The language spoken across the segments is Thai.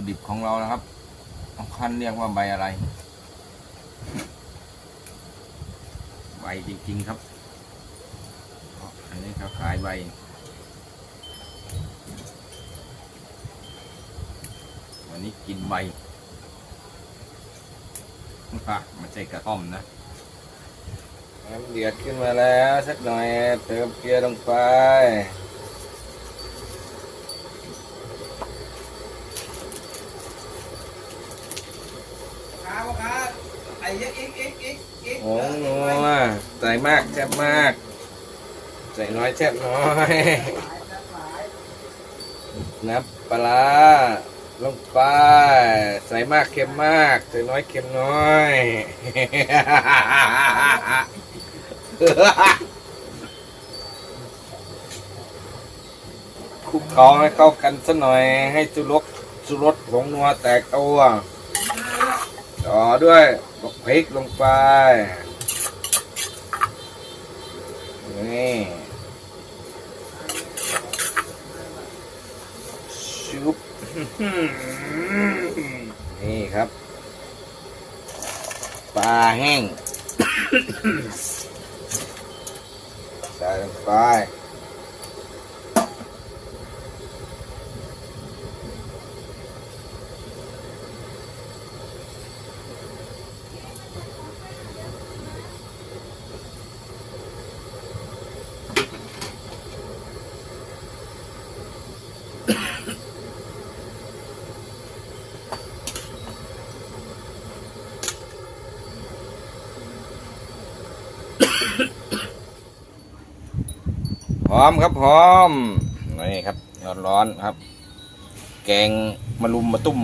ุดิบของเรานะครับบางท่านเรียกว่าใบอะไร ใบจริงๆครับ อันนี้เขาขายใบ วันนี้กินใบอะไม่ใช่กระท่อมนะน้ำเดือดขึ้นมาแล้ว สักหน่อยเติมเกลือลงไป พ่อค้าไอ้เหี้ยอีกอีกอีกอีกโอ้โหใส่มากแซ่บมากใส่น้อยแซ่บน้อย น้ำปลาลงไปใส่มากเค็มมากใส่น้อยเค็มน้อยคลุกเคล้าให้เข้ากันสักหน่อยให้สุรสสุรสผงนัวแตกตัว ต่อด้วยบอกพริกลงไป นี่ชุบนี่ครับ ปลาแห้ง ใส่ลงไป พร้อมครับพร้อมนี่ครับร้อนๆครับ แกงมะลุมมะตุ้ม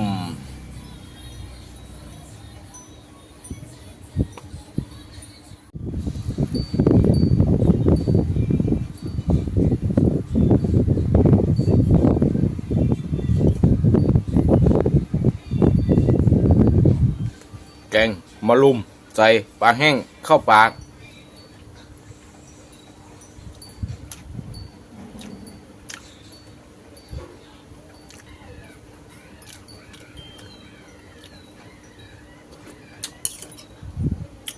แกงมะลุมใส่ปลาแห้งเข้าปาก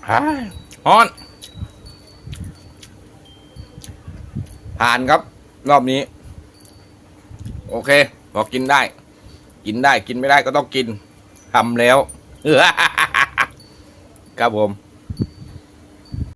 ฮอน ผ่านครับ รอบนี้ โอเคพอกินได้ กินได้กินไม่ได้ก็ต้องกินทำแล้วครับผม